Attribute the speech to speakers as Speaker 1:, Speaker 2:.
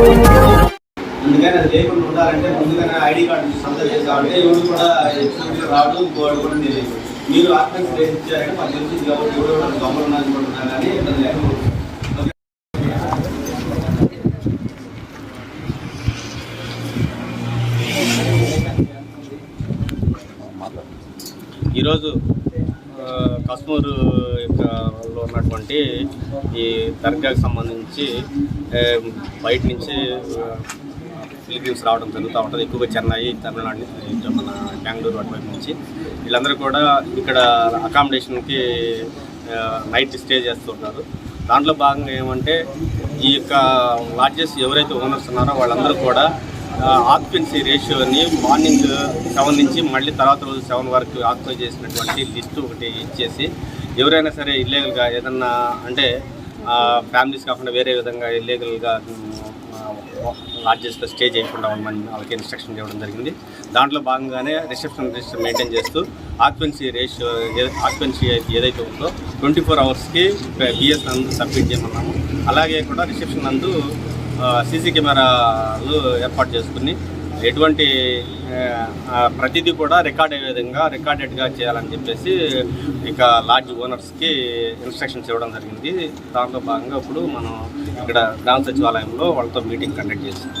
Speaker 1: అందుకని అది లేకుండా ఉండాలంటే ముందుగానే ఐడి కార్డు సంతా చేసామంటే ఎవరు కూడా ఎక్స్క్యూటివ్ రావడం ఇంకోటి కూడా తెలియదు మీరు ఆత్మహత్య రేట్ ఇచ్చారంటే మాకు తెలిసింది కాబట్టి ఎవరు కూడా గమనం అనుకుంటున్నా కానీ ఇబ్బంది లేకుండా ఈరోజు ఆ, కస్మూరు యొక్క లో ఈ దర్గాకి సంబంధించి బయట నుంచి ఫిలిపీన్స్ రావడం జరుగుతూ ఉంటుంది. ఎక్కువగా చెన్నై తమిళనాడు నుంచి, మన బెంగళూరు అటువైపు నుంచి. వీళ్ళందరూ కూడా ఇక్కడ అకామిడేషన్కి నైట్ స్టే చేస్తుంటారు. దాంట్లో భాగంగా ఏమంటే ఈ యొక్క లాడ్జెస్ ఎవరైతే ఓనర్స్ ఉన్నారో వాళ్ళందరూ కూడా ఆక్యుపెన్సీ రేషియోని మార్నింగ్ సెవెన్ నుంచి మళ్ళీ తర్వాత రోజు సెవెన్ వరకు ఆక్యుపై చేసినటువంటి లిస్ట్ ఒకటి ఇచ్చేసి ఎవరైనా సరే ఇల్లీగల్గా ఏదన్నా అంటే ఫ్యామిలీస్ కాకుండా వేరే విధంగా ఇల్లీగల్గా లాడ్జెస్లో స్టే చేయకుండా ఉండమని వాళ్ళకి ఇన్స్ట్రక్షన్ ఇవ్వడం జరిగింది. దాంట్లో భాగంగానే రిసెప్షన్ రిజిస్టర్ మెయింటైన్ చేస్తూ ఆక్యుపెన్సీ రేషియో ఆక్యుపెన్సీ ఏదైతే ఉందో ట్వంటీ ఫోర్ అవర్స్కి బిఎస్ నందు సబ్మిట్ చేయమన్నాము. అలాగే కూడా రిసెప్షన్ నందు సీసీ కెమెరాలు ఏర్పాటు చేసుకుని ఎటువంటి ప్రతిదీ కూడా రికార్డ్ అయ్యే విధంగా రికార్డెడ్గా చేయాలని చెప్పేసి ఇక లాడ్జ్ ఓనర్స్కి ఇన్స్ట్రక్షన్స్ ఇవ్వడం జరిగింది. దాంట్లో భాగంగా ఇప్పుడు మనం ఇక్కడ గ్రామ సచివాలయంలో వాళ్ళతో మీటింగ్ కండక్ట్ చేసాం